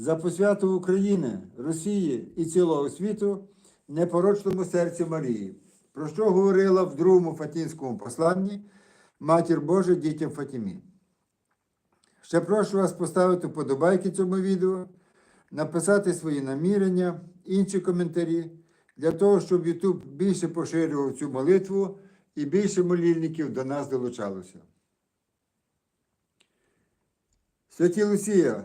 за посвяту України, Росії і цілого світу непорочному серці Марії, про що говорила в другому Фатінському посланні Матір Божа дітям Фатімі. Ще прошу вас поставити вподобайки цьому відео, написати свої намірення, інші коментарі, для того, щоб YouTube більше поширював цю молитву і більше молільників до нас долучалося. Святі Лусія,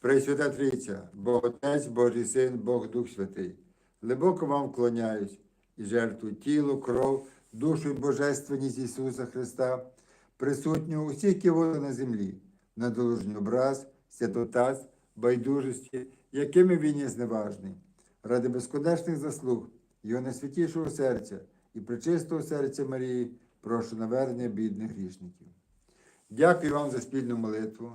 Пресвята Трійця, Бог Отець, Божий Син, Бог Дух Святий, глибоко вам вклоняюсь і жертвую тіло, кров, душу і божественність Ісуса Христа, присутню у всіх кивоти на землі, на долужній образ, святотаз, байдужості, якими він є зневажний, ради безконечних заслуг Його найсвятішого серця і причистого серця Марії, прошу навернення бідних грішників. Дякую вам за спільну молитву.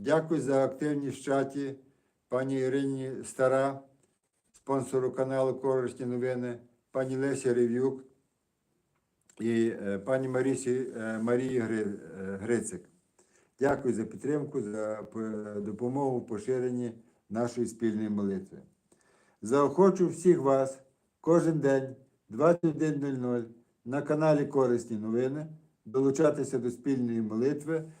Дякую за активність в чаті пані Ірині Стара, спонсору каналу Корисні новини, пані Лесі Рев'юк і е, пані Марісі, е, Марії е, Грицик. Дякую за підтримку, за допомогу в поширенні нашої спільної молитви. Заохочу всіх вас кожен день 21.00 на каналі Корисні новини долучатися до спільної молитви